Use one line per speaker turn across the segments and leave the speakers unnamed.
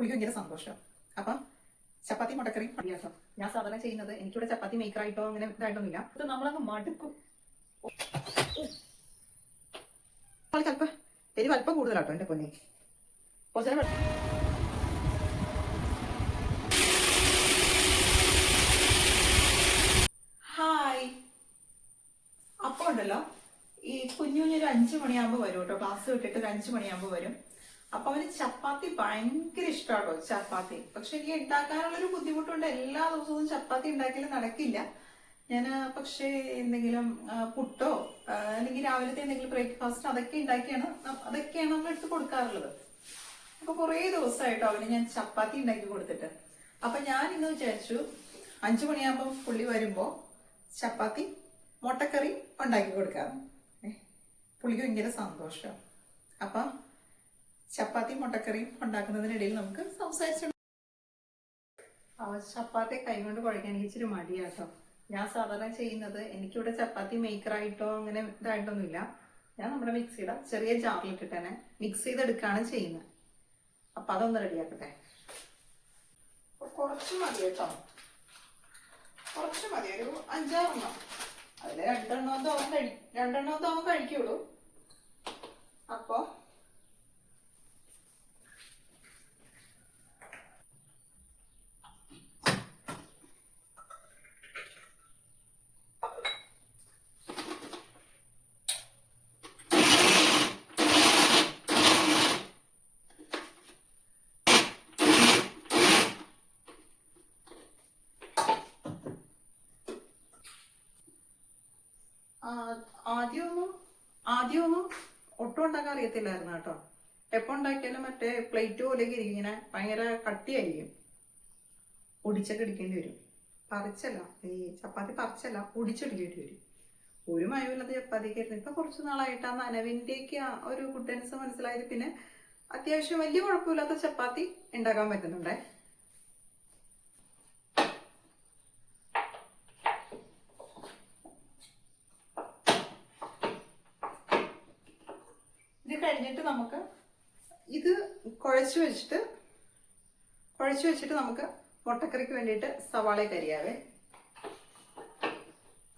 പുള്ളിക്ക് ഭയങ്കര സന്തോഷം. അപ്പം ചപ്പാത്തി മുട്ടക്കറിയും അടിയാട്ടോ. ഞാൻ സാധാരണ ചെയ്യുന്നത് എനിക്കിവിടെ ചപ്പാത്തി മേക്കർ ആയിട്ടോ അങ്ങനെ ഇതായിട്ടൊന്നുമില്ല. ഇത് നമ്മളങ്ങ് മടുക്കും. അല്പം എരിവ് അല്പം കൂടുതലാട്ടോ എന്റെ പൊന്നെ. ഹായ്. അപ്പോൾ ഉണ്ടല്ലോ ഈ കുഞ്ഞു കുഞ്ഞൊരു അഞ്ചു മണിയാകുമ്പോൾ വരും കേട്ടോ. ക്ലാസ് വിട്ടിട്ട് ഒരു അഞ്ചു മണിയാകുമ്പോൾ വരും. അപ്പൊ അവന് ചപ്പാത്തി ഭയങ്കര ഇഷ്ടമാട്ടോ ചപ്പാത്തി. പക്ഷെ എനിക്ക് ഉണ്ടാക്കാനുള്ളൊരു ബുദ്ധിമുട്ടുണ്ട്. എല്ലാ ദിവസവും ചപ്പാത്തി ഉണ്ടാക്കിയാലും നടക്കില്ല. ഞാൻ പക്ഷെ എന്തെങ്കിലും പുട്ടോ അല്ലെങ്കിൽ രാവിലത്തെ എന്തെങ്കിലും ബ്രേക്ക്ഫാസ്റ്റ് അതൊക്കെ ഉണ്ടാക്കിയാണ് അതൊക്കെയാണ് നമ്മൾ എടുത്ത് കൊടുക്കാറുള്ളത്. അപ്പൊ കുറേ ദിവസമായിട്ടോ അവന് ഞാൻ ചപ്പാത്തി ഉണ്ടാക്കി കൊടുത്തിട്ട്. അപ്പൊ ഞാൻ ഇന്ന് വിചാരിച്ചു അഞ്ചു മണിയാകുമ്പോൾ പുള്ളി വരുമ്പോ ചപ്പാത്തി മുട്ടക്കറി ഉണ്ടാക്കി കൊടുക്കാം. ഏ, പുള്ളിക്ക് ഭയങ്കര സന്തോഷം. അപ്പൊ ചപ്പാത്തി മുട്ടക്കറിയും ഉണ്ടാക്കുന്നതിനിടയിൽ നമുക്ക് സംസാരിച്ചു ചപ്പാത്തി കൈകൊണ്ട് കുഴക്കാൻ ഇച്ചിരി മടിയാട്ടോ ഞാൻ സാധാരണ ചെയ്യുന്നത് എനിക്കിവിടെ ചപ്പാത്തി മേക്കർ ആയിട്ടോ അങ്ങനെ ഇതായിട്ടൊന്നുമില്ല. ഞാൻ നമ്മുടെ മിക്സിയുടെ ചെറിയ ജാറിലിട്ട് തന്നെ മിക്സ് ചെയ്തെടുക്കുകയാണ് ചെയ്യുന്നത്. അപ്പൊ അതൊന്ന് റെഡിയാക്കട്ടെ. കുറച്ച് മതി കേട്ടോ. കുറച്ച് മതി ഒരു അഞ്ചാറെണ്ണം. അതിൽ രണ്ടെണ്ണം അവൻ കഴി രണ്ടെണ്ണം അവൻ കഴിക്കുള്ളൂ. അപ്പൊ ആ- ആദ്യമൊന്നും ആദ്യമൊന്നും ഒട്ടും ഉണ്ടാക്കാൻ അറിയത്തില്ലായിരുന്നു കേട്ടോ. എപ്പോ ഉണ്ടാക്കിയാലും മറ്റേ പ്ലേറ്റ് ഇരിക്കും ഇങ്ങനെ ഭയങ്കര കട്ടിയായിരിക്കും. ഒടിച്ചൊക്കെ എടുക്കേണ്ടി വരും. പറിച്ചല്ല ഈ ചപ്പാത്തി പറിച്ചല്ല ഒടിച്ചെടുക്കേണ്ടി വരും. ഒരു മയമില്ലാത്ത ചപ്പാത്തിക്ക് ആയിരുന്നു. ഇപ്പൊ കുറച്ച് നാളായിട്ട് ആ നനവിന്റെയൊക്കെ ഒരു ഗുഡൻസ് മനസ്സിലായത് പിന്നെ അത്യാവശ്യം വലിയ കുഴപ്പമില്ലാത്ത ചപ്പാത്തി ഉണ്ടാക്കാൻ പറ്റുന്നുണ്ടേ ഇത് കഴിഞ്ഞിട്ട് നമുക്ക് ഇത് കുഴച്ച് വെച്ചിട്ട് കുഴച്ച് വെച്ചിട്ട് നമുക്ക് മുട്ടക്കറിക്ക് വേണ്ടിയിട്ട് സവാള കരിയാവേ.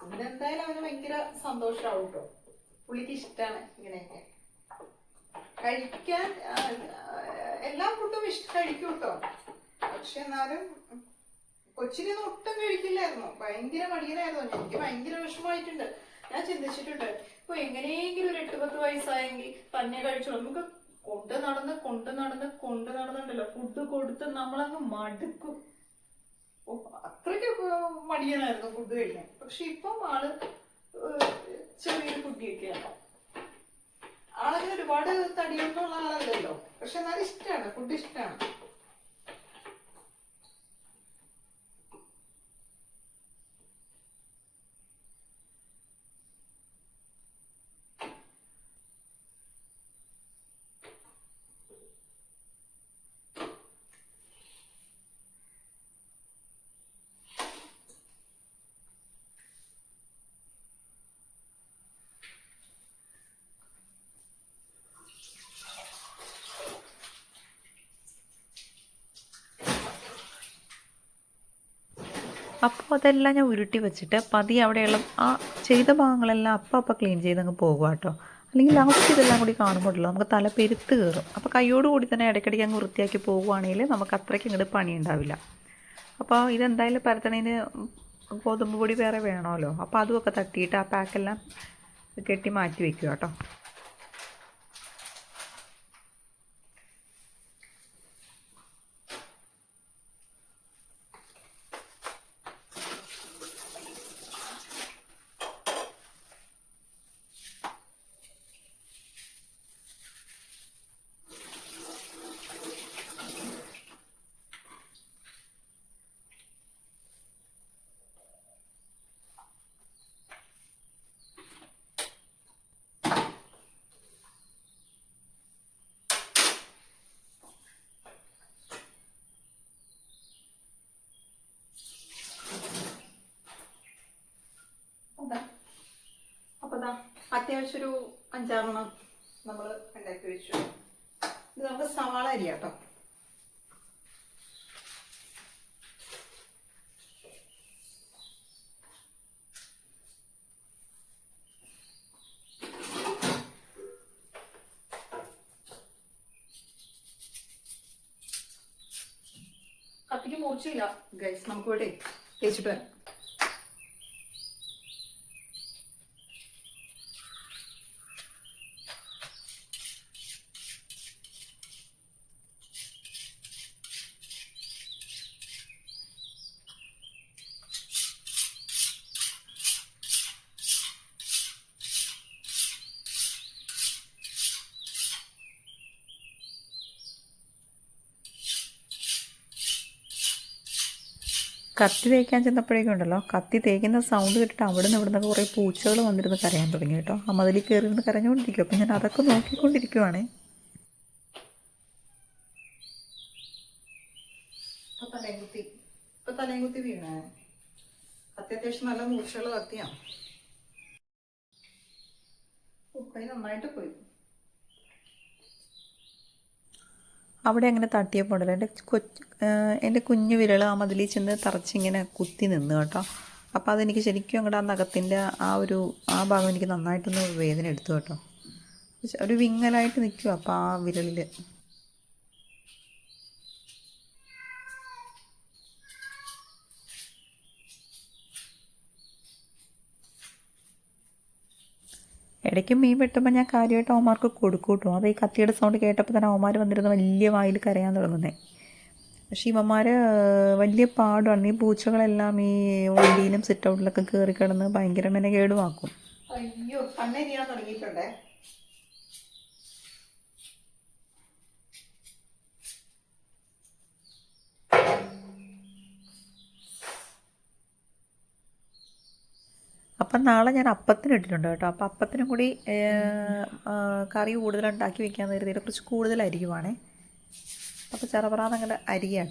ഇതെന്തായാലും അവന് ഭയങ്കര സന്തോഷമാവും കേട്ടോ പുള്ളിക്ക് ഇഷ്ടമാണ് ഇങ്ങനെയൊക്കെ. കഴിക്കാൻ എല്ലാ ഫുഡും ഇഷ്ട കഴിക്കും കേട്ടോ പക്ഷെ എന്നാലും കൊച്ചിനൊന്നും ഒട്ടും കഴിക്കില്ലായിരുന്നു. ഭയങ്കര മടിയനായിരുന്നു എനിക്ക് ഭയങ്കര വിഷമമായിട്ടുണ്ട്. ഞാൻ ചിന്തിച്ചിട്ടുണ്ട് ഇപ്പൊ എങ്ങനെയെങ്കിലും ഒരു എട്ട് പത്ത് വയസ്സായെങ്കിൽ തന്നെ കഴിച്ചോളൂ. നമുക്ക് കൊണ്ട് നടന്ന് കൊണ്ട് നടന്ന് കൊണ്ട് നടന്നുണ്ടല്ലോ. ഫുഡ് കൊടുത്ത് നമ്മളങ്ങ് മടുക്കും. ഓ, അത്രയ്ക്ക് മടിയനായിരുന്നു ഫുഡ് കഴിക്കാൻ. പക്ഷെ ഇപ്പം ആൾ ചെറിയൊരു കുട്ടിയൊക്കെയാണ് ആളങ്ങനെ ഒരുപാട് തടിയൊന്നുള്ള ആളല്ലല്ലോ. പക്ഷെ എന്നാലും ഇഷ്ടമാണ് ഫുഡ് ഇഷ്ടമാണ്
അപ്പോൾ അതെല്ലാം ഞാൻ ഉരുട്ടി വെച്ചിട്ട് പതി അവിടെയുള്ള ആ ചെയ്ത ഭാഗങ്ങളെല്ലാം അപ്പം അപ്പം ക്ലീൻ ചെയ്ത് അങ്ങ് പോകുക കേട്ടോ അല്ലെങ്കിൽ ലാസ്റ്റ് ഇതെല്ലാം കൂടി കാണുമ്പോഴല്ലോ നമുക്ക് തല പെരുത്ത് കയറും. അപ്പോൾ കൈയോടുകൂടി തന്നെ ഇടയ്ക്കിടയ്ക്ക് അങ്ങ് വൃത്തിയാക്കി പോകുവാണെങ്കിൽ നമുക്ക് അത്രയ്ക്ക് ഇങ്ങോട്ട് പണി ഉണ്ടാവില്ല അപ്പോൾ ഇതെന്തായാലും പരത്തണേന് ഗോതമ്പ് പൊടി വേറെ വേണമല്ലോ. അപ്പോൾ അതുമൊക്കെ തട്ടിയിട്ട് ആ പാക്കെല്ലാം കെട്ടി മാറ്റി വെക്കുക കേട്ടോ
അത്യാവശ്യം ഒരു അഞ്ചാറെണ്ണം നമ്മൾ ഉണ്ടാക്കി വെച്ചു. ഇത് നമുക്ക് സവാള അരി
കേട്ടോ കത്തിക്ക് മുറിച്ചില്ല. ഗൈസ് നമുക്കിവിടെ കേച്ചിട്ട് വരാം.
കത്തി തേക്കാൻ ചെന്നപ്പോഴേക്കും ഉണ്ടല്ലോ കത്തി തേക്കുന്ന സൗണ്ട് കേട്ടിട്ട് അവിടെ നിന്ന് കുറേ പൂച്ചകൾ വന്നിരുന്ന് കരയാൻ തുടങ്ങി കേട്ടോ. ആ മതിലിൽ കയറി ഇരുന്ന് കരഞ്ഞുകൊണ്ടിരിക്കും അപ്പം ഞാൻ അതൊക്കെ നോക്കിക്കൊണ്ടിരിക്കുവാണേ.
അത്യാവശ്യം നല്ല മൂർച്ചയുള്ള കത്തിയാണ് ഉപ്പൈ നന്നായിട്ട് പോയി.
അവിടെ അങ്ങനെ തട്ടിയപ്പോൾ ഉണ്ടല്ലോ എന്റെ കൊച്ച് എന്റെ കുഞ്ഞു വിരൽ ആ മതിലിൽ ചെന്ന് തറച്ചിങ്ങനെ കുത്തി നിന്ന് കേട്ടോ. അപ്പോൾ അതെനിക്ക് ശരിക്കും അങ്ങോട്ട് ആ നഖത്തിന്റെ ആ ഒരു ആ ഭാഗം എനിക്ക് നന്നായിട്ടൊന്ന് വേദന എടുത്തു കേട്ടോ. ഒരു വിങ്ങലായിട്ട് നിൽക്കുക അപ്പോൾ ആ വിരലിൽ ഇടയ്ക്ക് മീൻ വെട്ടുമ്പോൾ ഞാൻ കാര്യമായിട്ട് അവന്മാർക്ക് കൊടുക്കൂട്ടോ. കേട്ടോ അത് ഈ കത്തിയുടെ സൗണ്ട് കേട്ടപ്പോൾ തന്നെ അവന്മാർ വന്നിരുന്ന് വലിയ വായിൽ കരയാൻ തുടങ്ങുന്നത് പക്ഷേ ഇവന്മാർ വലിയ പാടാണ്. ഈ പൂച്ചകളെല്ലാം ഈ വണ്ടിയിലും സിറ്റ് ഔട്ടിലൊക്കെ കയറി കിടന്ന് ഭയങ്കര മെനകേടുമാക്കും
അയ്യോ കണ്ണെരിയാൻ തുടങ്ങിയിട്ടുണ്ടേ?
അപ്പം നാളെ ഞാൻ അപ്പത്തിന് ഇട്ടിട്ടുണ്ട് കേട്ടോ. അപ്പം അപ്പത്തിനും കൂടി കറി കൂടുതൽ ഉണ്ടാക്കി വെക്കാമെന്ന് കരുതിയിട്ട് കുറച്ച് കൂടുതൽ അരിയുവാണേ. അപ്പോൾ ചെറപറാന്നങ്ങനെ അരിയ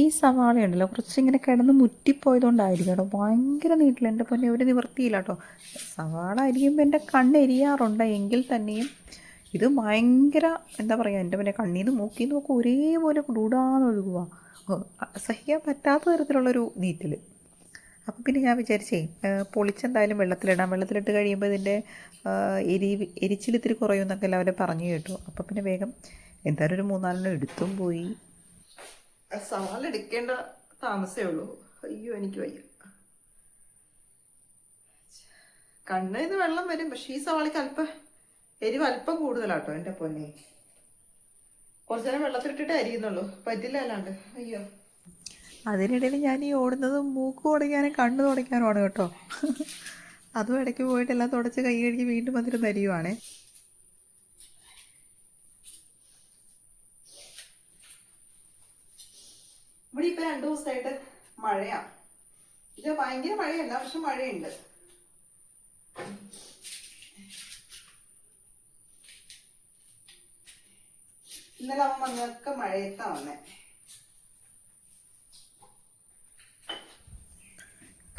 ഈ സവാള ഉണ്ടല്ലോ കുറച്ച് ഇങ്ങനെ കിടന്ന് മുറ്റിപ്പോയതുകൊണ്ടായിരിക്കും കേട്ടോ. ഭയങ്കര നീട്ടില്ല എന്റെ പൊന്നെ ഒരു നിവൃത്തിയില്ല കേട്ടോ സവാള അരിയുമ്പോൾ എന്റെ കണ്ണ് എരിയാറുണ്ട്. എങ്കിൽ തന്നെയും ഇത് ഭയങ്കര എന്താ പറയുക എന്റെ പിന്നെ കണ്ണീന്ന് മൂക്കിന്ന് നോക്കുക ഒരേപോലെ കൂടാന്ന് ഒഴുകുക സഹിക്കാൻ പറ്റാത്ത തരത്തിലുള്ളൊരു നീറ്റൽ അപ്പം പിന്നെ ഞാൻ വിചാരിച്ചേ പൊളിച്ചെന്തായാലും വെള്ളത്തിലിടാം. വെള്ളത്തിലിട്ട് കഴിയുമ്പോൾ ഇതിന്റെ എരി എരിച്ചിലിത്തിരി കുറയുമെന്നൊക്കെ എല്ലാവരും പറഞ്ഞു കേട്ടു. അപ്പം പിന്നെ വേഗം എന്തായാലും ഒരു മൂന്നാലെണ്ണം എടുത്തും പോയി.
സവാള എടുക്കേണ്ട താമസേ ഉള്ളൂ. അയ്യോ എനിക്ക് വയ്യ. കണ്ണിൽ നിന്ന് വെള്ളം വരും പക്ഷെ ഈ സവാളയ്ക്ക് അല്പം എരിവ് അല്പം കൂടുതലാട്ടോ എന്റെ പൊന്നെ. കുറച്ചു നേരം വെള്ളത്തിലിട്ടിട്ട് അരിയുന്നുള്ളൂ. പറ്റില്ല അല്ലാണ്ട്. അയ്യോ.
അതിനിടയിൽ ഞാൻ ഈ ഓടുന്നത് മൂക്ക് തുടയ്ക്കാനും കണ്ണ് തുടയ്ക്കാനുമാണ് കേട്ടോ. അതും ഇടയ്ക്ക് പോയിട്ട് എല്ലാം തുടച്ച് കൈ കഴുകി വീണ്ടും വന്നിട്ട് തരിയുവാണേ
ഇപ്പൊ രണ്ടു ദിവസമായിട്ട് മഴയാ. ഇത് ഭയങ്കര മഴയല്ല പക്ഷെ മഴയുണ്ട്. ഇന്നലെ അവൻ വന്നൊക്കെ മഴയത്താ വന്നേ.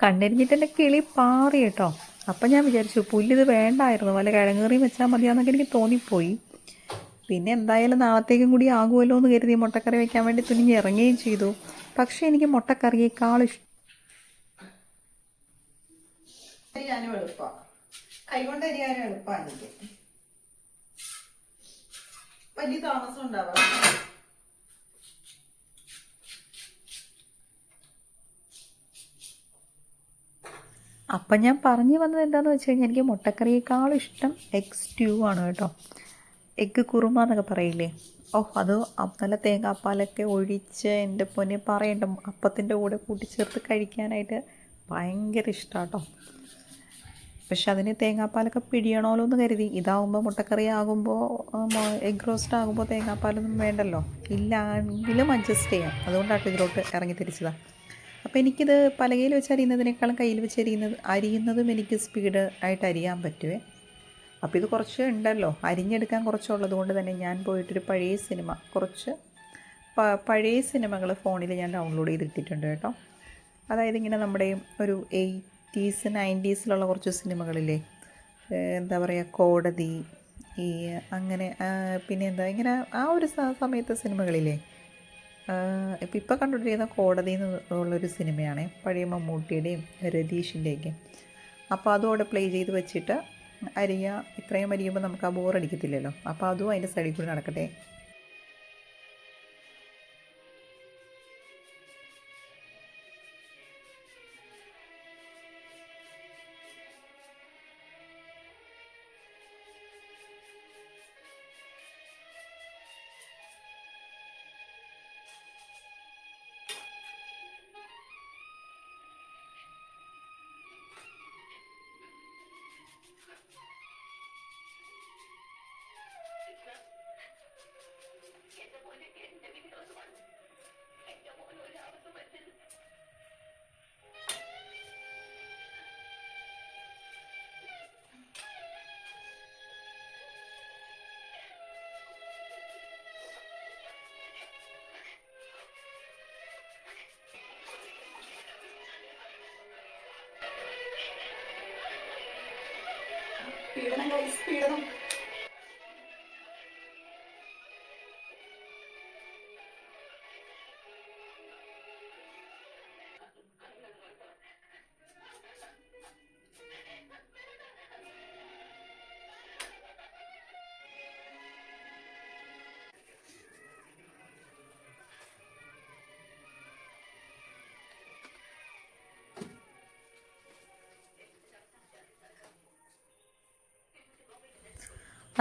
കണ്ണെരിഞ്ഞിട്ടെന്റെ കിളി പാറി കേട്ടോ. അപ്പം ഞാൻ വിചാരിച്ചു പുല്ലിത് വേണ്ടായിരുന്നു. വല്ല കിഴങ്ങേറിയും വെച്ചാൽ മതിയാന്നൊക്കെ എനിക്ക് തോന്നിപ്പോയി. പിന്നെ എന്തായാലും നാളത്തേക്കും കൂടി ആകുമല്ലോ എന്ന് കരുതി മുട്ടക്കറി വെക്കാൻ വേണ്ടി തുനിഞ്ഞ് ഇറങ്ങുകയും ചെയ്തു. പക്ഷേ എനിക്ക് മുട്ടക്കറിയേക്കാൾ ഇഷ്ടം.
അരിയാനും എളുപ്പാ. കൈകൊണ്ട് അരിയാനും എളുപ്പമാണ് എനിക്ക്. വലിയ താമസം ഉണ്ടാവാം.
അപ്പം ഞാൻ പറഞ്ഞു വന്നത് എന്താണെന്ന് വെച്ച് കഴിഞ്ഞാൽ എനിക്ക് മുട്ടക്കറിയേക്കാൾ ഇഷ്ടം എഗ് സ്റ്റ്യൂ ആണ് കേട്ടോ. എഗ്ഗ് കുറുമ എന്നൊക്കെ പറയില്ലേ? ഓ അത് നല്ല തേങ്ങാപ്പാലൊക്കെ ഒഴിച്ച് എന്റെ പൊന്നെ പറയണ്ട. അപ്പത്തിന്റെ കൂടെ കൂട്ടിച്ചേർത്ത് കഴിക്കാനായിട്ട് ഭയങ്കര ഇഷ്ടമാട്ടോ പക്ഷെ അതിന് തേങ്ങാപ്പാലൊക്കെ പിടിയണമല്ലോ എന്ന് കരുതി. ഇതാവുമ്പോൾ മുട്ടക്കറി ആകുമ്പോൾ എഗ് റോസ്റ്റ് ആകുമ്പോൾ തേങ്ങാപ്പാലൊന്നും വേണ്ടല്ലോ. ഇല്ലെങ്കിലും അഡ്ജസ്റ്റ് ചെയ്യാം. അതുകൊണ്ടാണ് ഇതിലോട്ട് ഇറങ്ങി തിരിച്ചതാണ് അപ്പോൾ എനിക്കിത് പലകയിൽ വെച്ച് അരിയുന്നതിനേക്കാളും കയ്യിൽ വെച്ച് അരിയുന്നത് അരിയുന്നതും എനിക്ക് സ്പീഡ് ആയിട്ട് അരിയാൻ പറ്റുമേ അപ്പോൾ ഇത് കുറച്ച് ഉണ്ടല്ലോ. അരിഞ്ഞെടുക്കാൻ കുറച്ചുള്ളത് കൊണ്ട് തന്നെ ഞാൻ പോയിട്ടൊരു പഴയ സിനിമ കുറച്ച് പഴയ സിനിമകൾ ഫോണിൽ ഞാൻ ഡൗൺലോഡ് ചെയ്തിട്ടിട്ടുണ്ട് കേട്ടോ. അതായത് ഇങ്ങനെ നമ്മുടെ ഒരു എയ്റ്റീസ് നയന്റീസിലുള്ള കുറച്ച് സിനിമകളില്ലേ? എന്താ പറയുക കോടതി ഈ അങ്ങനെ പിന്നെ എന്താ ഇങ്ങനെ ആ ഒരു സമയത്തെ സിനിമകളില്ലേ? ഇപ്പം ഇപ്പോൾ കണ്ടുകൊണ്ടിരിക്കുന്ന കോടതി എന്ന് ഉള്ളൊരു സിനിമയാണ് പഴയ മമ്മൂട്ടിയുടെയും രതീഷിന്റെയൊക്കെ. അപ്പോൾ അതോടെ പ്ലേ ചെയ്ത് വെച്ചിട്ട് അരിയ ഇത്രയും അരിയുമ്പോൾ നമുക്ക് ആ ബോറടിക്കത്തില്ലല്ലോ അപ്പോൾ അതും അതിന്റെ സൈഡിൽ കൂടി നടക്കട്ടെ.
പീഡനം guys, പീഡനം.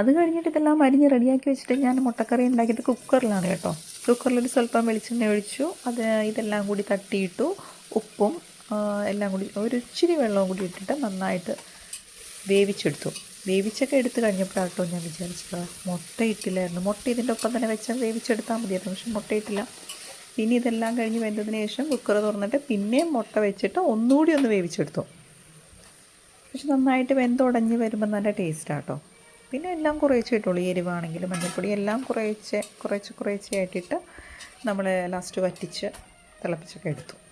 അത് കഴിഞ്ഞിട്ട് ഇതെല്ലാം അരിഞ്ഞ് റെഡിയാക്കി വെച്ചിട്ട് ഞാൻ മുട്ടക്കറി ഉണ്ടാക്കിയത് കുക്കറിലാണ് കേട്ടോ. കുക്കറിലൊരു സ്വല്പം വെളിച്ചെണ്ണ ഒഴിച്ചു. അത് ഇതെല്ലാം കൂടി തട്ടിയിട്ടു ഉപ്പും എല്ലാം കൂടി ഒരു ഇച്ചിരി വെള്ളവും കൂടി ഇട്ടിട്ട് നന്നായിട്ട് വേവിച്ചെടുത്തു. വേവിച്ചൊക്കെ എടുത്ത് കഴിഞ്ഞപ്പോഴാട്ടോ ഞാൻ വിചാരിച്ചത് മുട്ട ഇട്ടില്ലായിരുന്നു. മുട്ട ഇതിന്റെ ഒപ്പം തന്നെ വെച്ചാൽ വേവിച്ചെടുത്താൽ മതിയായിരുന്നു പക്ഷെ മുട്ട ഇട്ടില്ല. പിന്നെ ഇതെല്ലാം കഴിഞ്ഞ് വെന്തതിന് ശേഷം കുക്കർ തുറന്നിട്ട് പിന്നെയും മുട്ട വെച്ചിട്ട് ഒന്നുകൂടി ഒന്ന് വേവിച്ചെടുത്തു. പക്ഷെ നന്നായിട്ട് വെന്തുടഞ്ഞ് വരുമ്പോൾ നല്ല ടേസ്റ്റാട്ടോ പിന്നെ എല്ലാം കുറേച്ചേ ഇട്ടുള്ളൂ. എരിവാണെങ്കിലും മഞ്ഞൾപ്പൊടി എല്ലാം കുറേശ്ശെ കുറേച്ച് കുറേശ്ശെ ആയിട്ടിട്ട് നമ്മൾ ലാസ്റ്റ് വറ്റിച്ച് തിളപ്പിച്ചൊക്കെ എടുത്തു.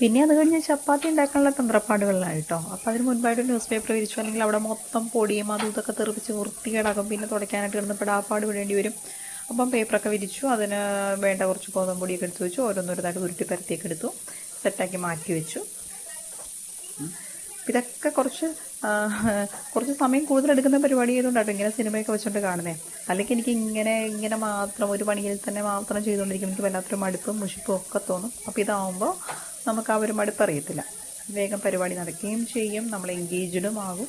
പിന്നെ അത് കഴിഞ്ഞ് ചപ്പാത്തി ഉണ്ടാക്കാനുള്ള തന്ത്രപ്പാടുകളിലാണ് കേട്ടോ അപ്പോൾ അതിന് മുൻപായിട്ട് ന്യൂസ് പേപ്പർ വിരിച്ചു. അല്ലെങ്കിൽ അവിടെ മൊത്തം പൊടിയും അതും ഇതൊക്കെ തെറിപ്പിച്ച് വൃത്തികേടാക്കും. പിന്നെ തുടയ്ക്കാനായിട്ട് കിടന്ന് പെടാപ്പാട് വിടേണ്ടി വരും. അപ്പം പേപ്പറൊക്കെ വിരിച്ചു. അതിന് വേണ്ട കുറച്ച് ഗോതമ്പൊടിയൊക്കെ എടുത്ത് വെച്ചു. ഓരോന്നോരോതായിട്ട് ഉരുട്ടി പരത്തിയൊക്കെ എടുത്തു. സെറ്റാക്കി മാറ്റി വെച്ചു. ഇതൊക്കെ കുറച്ച് കുറച്ച് സമയം കൂടുതൽ എടുക്കുന്ന പരിപാടി ആയതുകൊണ്ടാണ് ഇങ്ങനെ സിനിമയൊക്കെ വെച്ചുകൊണ്ട് കാണുന്നത് അല്ലെങ്കിൽ എനിക്ക് ഇങ്ങനെ ഇങ്ങനെ മാത്രം ഒരു പണിയിൽ തന്നെ മാത്രം ചെയ്തുകൊണ്ടിരിക്കും. എനിക്ക് വല്ലാത്തൊരു മടുപ്പും മുഷിപ്പും ഒക്കെ തോന്നും. അപ്പോൾ ഇതാവുമ്പോൾ നമുക്ക് ആ ഒരു വേഗം പരിപാടി നടക്കുകയും ചെയ്യും. നമ്മൾ എൻഗേജ്ഡും ആകും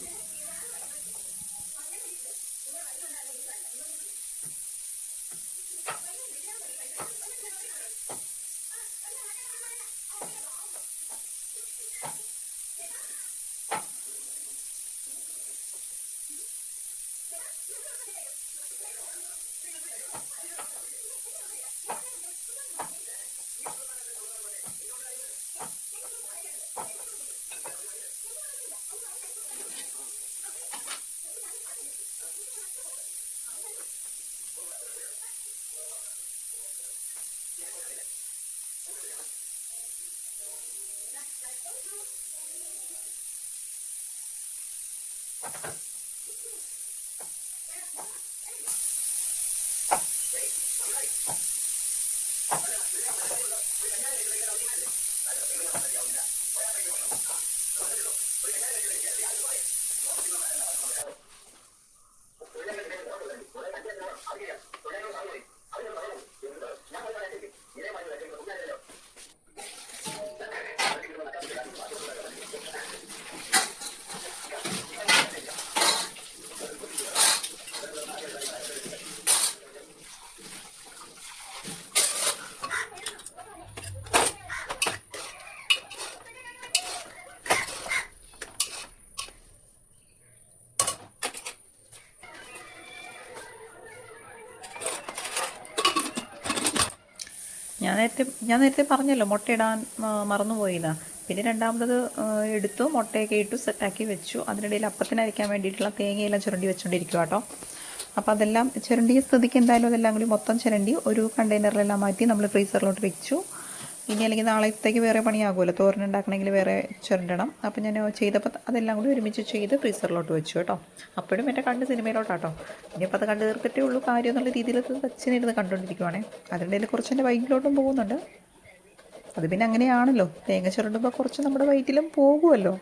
നേരത്തെ ഞാൻ നേരത്തെ പറഞ്ഞല്ലോ മുട്ടയിടാൻ മറന്നുപോയില്ല. പിന്നെ രണ്ടാമത് എടുത്തു മുട്ടയൊക്കെ ഇട്ടു സെറ്റാക്കി വെച്ചു. അതിനിടയിൽ അപ്പത്തിനരയ്ക്കാൻ വേണ്ടിയിട്ടുള്ള തേങ്ങയെല്ലാം ചുരണ്ടി വെച്ചുകൊണ്ടിരിക്കുക കേട്ടോ. അപ്പോൾ അതെല്ലാം ചുരണ്ടിയ സ്ഥിതിക്ക് എന്തായാലും അതെല്ലാം കൂടി മൊത്തം ചുരണ്ടി ഒരു കണ്ടെയ്നറിലെല്ലാം മാറ്റി നമ്മൾ ഫ്രീസറിലോട്ട് വെച്ചു. ഇനി അല്ലെങ്കിൽ നാളത്തേക്ക് വേറെ പണിയാകുമല്ലോ. തോരൻ ഉണ്ടാക്കണമെങ്കിൽ വേറെ ചുരണ്ടണം. അപ്പം ഞാൻ ചെയ്തപ്പോൾ അതെല്ലാം കൂടി ഒരുമിച്ച് ചെയ്ത് ഫ്രീസറിലോട്ട് വെച്ചു കേട്ടോ. അപ്പോഴും എന്റെ കണ്ട് സിനിമയിലോട്ടാട്ടോ. ഇനിയിപ്പോൾ അത് കണ്ടു തീർത്തിട്ടേ ഉള്ളൂ. കാര്യം എന്നുള്ള രീതിയിൽ അച്ഛനിരുന്ന് കണ്ടുകൊണ്ടിരിക്കുവാണേ. അതിനിടയിൽ കുറച്ച് എന്റെ വൈകിലോട്ടും പോകുന്നുണ്ട്. അത് പിന്നെ അങ്ങനെയാണല്ലോ. തേങ്ങ ചുരണ്ടുമ്പോൾ കുറച്ച് നമ്മുടെ വയറ്റിലും പോകുമല്ലോ.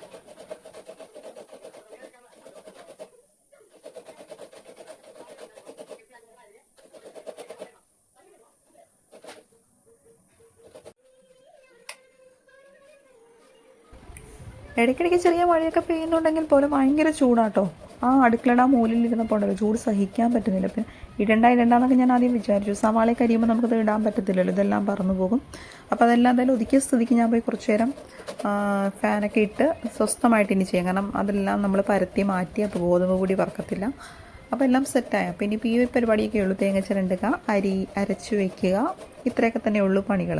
ഇടയ്ക്കിടയ്ക്ക് ചെറിയ മഴയൊക്കെ പെയ്യുന്നുണ്ടെങ്കിൽ പോലും ഭയങ്കര ചൂടാട്ടോ. ആ അടുക്കളയുടെ ആ മൂലിൽ ഇരുന്നപ്പോൾ ചൂട് സഹിക്കാൻ പറ്റുന്നില്ല. പിന്നെ ഇടണ്ട ഇടണ്ടെന്നൊക്കെ ഞാൻ ആദ്യം വിചാരിച്ചു. സവാളയൊക്കെ അരിയുമ്പോൾ നമുക്കത് ഇടാൻ പറ്റത്തില്ലല്ലോ ഇതെല്ലാം പറന്നു പോകും. അപ്പോൾ അതെല്ലാം എന്തായാലും ഒതുക്കിയ സ്ഥിതിക്ക് ഞാൻ പോയി കുറച്ച് നേരം ഫാനൊക്കെ ഇട്ട് സ്വസ്ഥമായിട്ട് ഇനി ചെയ്യാം. കാരണം അതെല്ലാം നമ്മൾ പരത്തി മാറ്റി അപ്പോൾ ഗോതമ്പ് കൂടി വറക്കത്തില്ല. അപ്പോൾ എല്ലാം സെറ്റായി അപ്പോൾ ഇനിയിപ്പോൾ ഈ പരിപാടിയൊക്കെ ഉള്ളൂ. തേങ്ങ ചിരണ്ടുക അരി അരച്ചു വയ്ക്കുക ഇത്രയൊക്കെ തന്നെ ഉള്ളൂ പണികൾ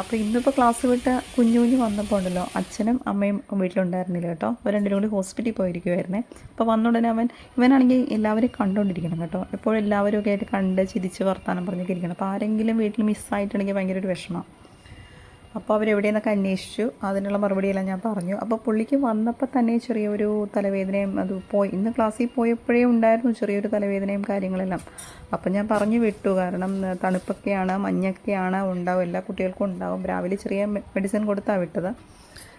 അപ്പോൾ ഇന്നിപ്പോൾ ക്ലാസ് വിട്ട് കുഞ്ഞു കുഞ്ഞു വന്നപ്പോൾ ഉണ്ടല്ലോ അച്ഛനും അമ്മയും വീട്ടിലുണ്ടായിരുന്നില്ല കേട്ടോ. അവർ രണ്ടുപേരും കൂടി ഹോസ്പിറ്റലിൽ പോയിരിക്കുമായിരുന്നേ അപ്പോൾ വന്ന ഉടനെ അവൻ ഇവനാണെങ്കിൽ എല്ലാവരെയും കണ്ടുകൊണ്ടിരിക്കണം കേട്ടോ. എപ്പോഴും എല്ലാവരും ഒക്കെ ആയിട്ട് കണ്ട് ചിരിച്ച് വർത്താനം പറഞ്ഞൊക്കെ ഇരിക്കണം. അപ്പോൾ ആരെങ്കിലും വീട്ടിൽ മിസ്സായിട്ടുണ്ടെങ്കിൽ ഭയങ്കര ഒരു വിഷമം. അപ്പോൾ അവരെവിടെയെന്നൊക്കെ അന്വേഷിച്ചു. അതിനുള്ള മറുപടിയെല്ലാം ഞാൻ പറഞ്ഞു. അപ്പോൾ പുള്ളിക്ക് വന്നപ്പോൾ തന്നെ ചെറിയൊരു തലവേദനയും അത് പോയി. ഇന്ന് ക്ലാസ്സിൽ പോയപ്പോഴേ ഉണ്ടായിരുന്നു ചെറിയൊരു തലവേദനയും കാര്യങ്ങളെല്ലാം. അപ്പം ഞാൻ പറഞ്ഞു വിട്ടു. കാരണം തണുപ്പൊക്കെയാണ് മഞ്ഞൊക്കെയാണ് ഉണ്ടാവും എല്ലാ കുട്ടികൾക്കും ഉണ്ടാവും. രാവിലെ ചെറിയ മെഡിസിൻ കൊടുത്താണ് വിട്ടത്.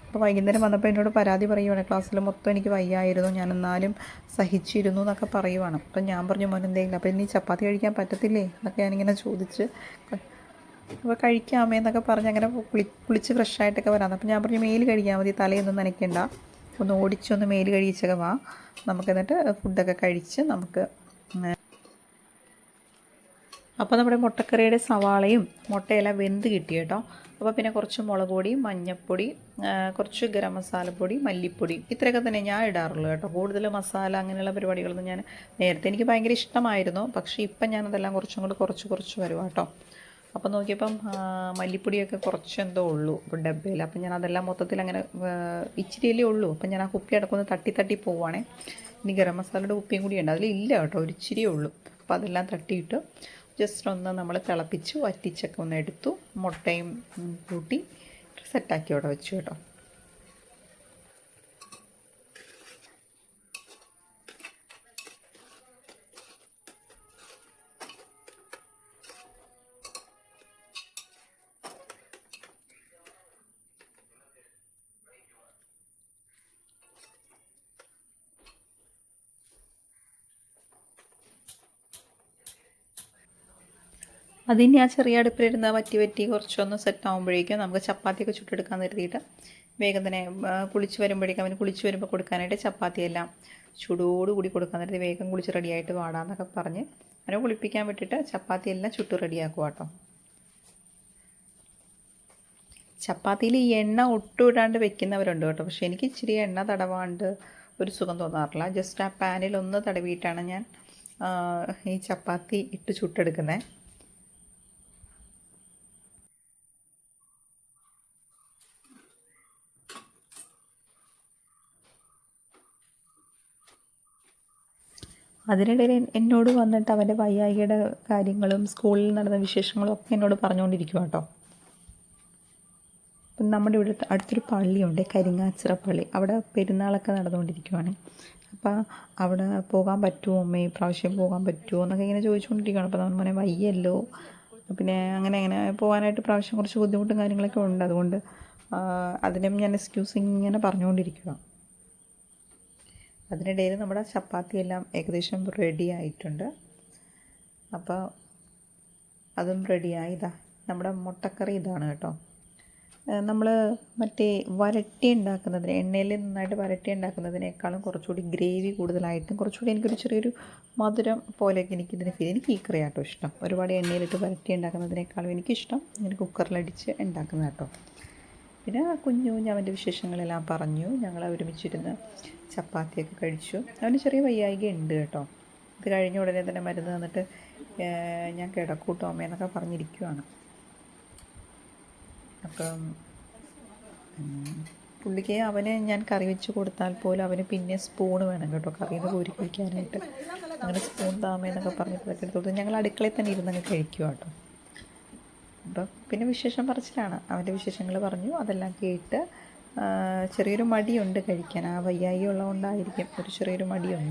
അപ്പോൾ വൈകുന്നേരം വന്നപ്പോൾ എന്നോട് പരാതി പറയുവാണ്. ക്ലാസ്സിൽ മൊത്തം എനിക്ക് വയ്യായിരുന്നു. ഞാൻ എന്നാലും സഹിച്ചിരുന്നു എന്നൊക്കെ പറയുവാണ്. അപ്പം ഞാൻ പറഞ്ഞു മോൻ എന്തെങ്കിലും അപ്പോൾ ഇനി ചപ്പാത്തി കഴിക്കാൻ പറ്റത്തില്ലേ? എന്നൊക്കെ ഞാനിങ്ങനെ ചോദിച്ച്. അപ്പോൾ കഴിക്കാമേ എന്നൊക്കെ പറഞ്ഞ് അങ്ങനെ കുളി കുളിച്ച് ഫ്രഷ് ആയിട്ടൊക്കെ വരാം. അപ്പോൾ ഞാൻ പറഞ്ഞു മേൽ കഴിക്കാൻ മതി തലയൊന്നും നനയ്ക്കണ്ട. ഒന്ന് ഓടിച്ചൊന്ന് മേൽ കഴിച്ചൊക്കെ വാ. നമുക്ക് എന്നിട്ട് ഫുഡൊക്കെ കഴിച്ച് നമുക്ക് അപ്പോൾ നമ്മുടെ മുട്ടക്കറിയുടെ സവാളയും മുട്ടയെല്ലാം വെന്ത് കിട്ടി കേട്ടോ. അപ്പോൾ പിന്നെ കുറച്ച് മുളക് പൊടി മഞ്ഞൾപ്പൊടി കുറച്ച് ഗരം മസാലപ്പൊടി മല്ലിപ്പൊടി. ഇത്രയൊക്കെ തന്നെ ഞാൻ ഇടാറുള്ളൂ കേട്ടോ. കൂടുതൽ മസാല അങ്ങനെയുള്ള പരിപാടികളൊന്നും ഞാൻ നേരത്തെ എനിക്ക് ഭയങ്കര ഇഷ്ടമായിരുന്നു. പക്ഷേ ഇപ്പം ഞാനതെല്ലാം കുറച്ചും കൂടി കുറച്ച് കുറച്ച് വരുവാ കേട്ടോ. അപ്പോൾ നോക്കിയപ്പം മല്ലിപ്പൊടിയൊക്കെ കുറച്ച് എന്തോ ഉള്ളൂ ഇപ്പോൾ ഡബ്ബയിൽ. അപ്പം ഞാൻ അതെല്ലാം മൊത്തത്തിൽ അങ്ങനെ ഇച്ചിരിയല്ലേ ഉള്ളൂ. അപ്പം ഞാൻ ആ കുപ്പി അടക്കൊന്ന് തട്ടി തട്ടി പോവുകയാണേ ഇനി ഗരം മസാലയുടെ കുപ്പിയും കൂടി ഉണ്ട്. അതിലില്ല കേട്ടോ ഒരു ഇച്ചിരിയേ ഉള്ളൂ. അപ്പോൾ അതെല്ലാം തട്ടിയിട്ട് ജസ്റ്റ് ഒന്ന് നമ്മൾ തിളപ്പിച്ച് വറ്റിച്ചൊക്കെ ഒന്ന് എടുത്തു മുട്ടയും കൂട്ടി സെറ്റാക്കി അവിടെ വെച്ചു കേട്ടോ. അതിന് ആ ചെറിയ അടുപ്പിലിരുന്ന് വറ്റി വറ്റി കുറച്ചൊന്ന് സെറ്റ് ആകുമ്പോഴേക്കും നമുക്ക് ചപ്പാത്തിയൊക്കെ ചുട്ടെടുക്കാൻ കരുതിയിട്ട് വേഗം തന്നെ കുളിച്ച് വരുമ്പോഴേക്കും അവന് കുളിച്ച് വരുമ്പോൾ കൊടുക്കാനായിട്ട് ചപ്പാത്തിയെല്ലാം ചൂടോടുകൂടി കൊടുക്കാൻ കരുതി വേഗം കുളിച്ച് റെഡിയായിട്ട് വാടാന്നൊക്കെ പറഞ്ഞ് അവനെ കുളിപ്പിക്കാൻ വിട്ടിട്ട് ചപ്പാത്തിയെല്ലാം ചുട്ട് റെഡിയാക്കുക കേട്ടോ ചപ്പാത്തിയിൽ ഈ എണ്ണ ഒട്ടും ഇടാണ്ട് വെക്കുന്നവരുണ്ട് കേട്ടോ. പക്ഷേ എനിക്ക് ഇച്ചിരി എണ്ണ തടവാണ്ട് ഒരു സുഖം തോന്നാറില്ല. ജസ്റ്റ് ആ പാനിൽ ഒന്ന് തടവിയിട്ടാണ് ഞാൻ ഈ ചപ്പാത്തി ഇട്ട് ചുട്ടെടുക്കുന്നത് അതിനിടയിൽ എന്നോട് വന്നിട്ട് അവന്റെ വയ്യായികയുടെ കാര്യങ്ങളും സ്കൂളിൽ നടന്ന വിശേഷങ്ങളും ഒക്കെ എന്നോട് പറഞ്ഞുകൊണ്ടിരിക്കുക കേട്ടോ അപ്പം നമ്മുടെ ഇവിടെ അടുത്തൊരു പള്ളിയുണ്ട് കരിങ്ങാച്ചിറ പള്ളി. അവിടെ പെരുന്നാളൊക്കെ നടന്നുകൊണ്ടിരിക്കുവാണ്. അപ്പോൾ അവിടെ പോകാൻ പറ്റുമോ അമ്മേ? പ്രാവശ്യം പോകാൻ പറ്റുമോ എന്നൊക്കെ ഇങ്ങനെ ചോദിച്ചുകൊണ്ടിരിക്കുകയാണ് അപ്പോൾ നമ്മൾ മോനെ വയ്യല്ലോ. പിന്നെ അങ്ങനെ അങ്ങനെ പോകാനായിട്ട് പ്രാവശ്യം കുറച്ച് ബുദ്ധിമുട്ടും കാര്യങ്ങളൊക്കെ ഉണ്ട്. അതുകൊണ്ട് അതിനും ഞാൻ എക്സ്ക്യൂസ് ഇങ്ങനെ പറഞ്ഞുകൊണ്ടിരിക്കുക അതിനിടയിൽ നമ്മുടെ ചപ്പാത്തി എല്ലാം ഏകദേശം റെഡി ആയിട്ടുണ്ട്. അപ്പോൾ അതും റെഡിയായി ഇതാ നമ്മുടെ മുട്ടക്കറി ഇതാണ് കേട്ടോ. നമ്മൾ മറ്റേ വരട്ടി ഉണ്ടാക്കുന്നതിന് എണ്ണയിൽ നന്നായിട്ട് വരട്ടി ഉണ്ടാക്കുന്നതിനേക്കാളും കുറച്ചുകൂടി ഗ്രേവി കൂടുതലായിട്ടും കുറച്ചുകൂടി എനിക്കൊരു ചെറിയൊരു മധുരം പോലെയൊക്കെ എനിക്കിതിന് ഫീൽ എനിക്ക് ഈ കറി ആട്ടോ ഇഷ്ടം. ഒരുപാട് എണ്ണയിലിട്ട് വരട്ടി ഉണ്ടാക്കുന്നതിനേക്കാളും എനിക്കിഷ്ടം ഇങ്ങനെ കുക്കറിലടിച്ച് ഉണ്ടാക്കുന്നത് കേട്ടോ പിന്നെ കുഞ്ഞു കുഞ്ഞ് അവന്റെ വിശേഷങ്ങളെല്ലാം പറഞ്ഞു. ഞങ്ങൾ ഒരുമിച്ചിരുന്ന് ചപ്പാത്തിയൊക്കെ കഴിച്ചു. അവന് ചെറിയ വയ്യായിക ഉണ്ട് കേട്ടോ. ഇത് കഴിഞ്ഞ ഉടനെ തന്നെ മരുന്ന് തന്നിട്ട് ഞാൻ കിടക്കൂട്ടോ അമ്മയെന്നൊക്കെ പറഞ്ഞിരിക്കുവാണ്. അപ്പം പുള്ളിക്ക് അവന് ഞാൻ കറി വെച്ച് കൊടുത്താൽ പോലും അവന് പിന്നെ സ്പൂണ് വേണം കേട്ടോ കറിയിൽ നിന്ന് കോരി കഴിക്കാനായിട്ട്. അങ്ങനെ സ്പൂൺ താമേന്നൊക്കെ പറഞ്ഞിട്ട് ഇതൊക്കെ എടുത്ത് ഞങ്ങൾ അടുക്കളയിൽ തന്നെ ഇരുന്നങ്ങ് കഴിക്കുക കേട്ടോ. അപ്പം പിന്നെ വിശേഷം പറച്ചിലാണ്. അവന്റെ വിശേഷങ്ങൾ പറഞ്ഞു. അതെല്ലാം കേട്ട് ചെറിയൊരു മടിയുണ്ട് കഴിക്കാൻ. ആ വയ്യായി ഉള്ളതുകൊണ്ടായിരിക്കും ഒരു ചെറിയൊരു മടിയുണ്ട്.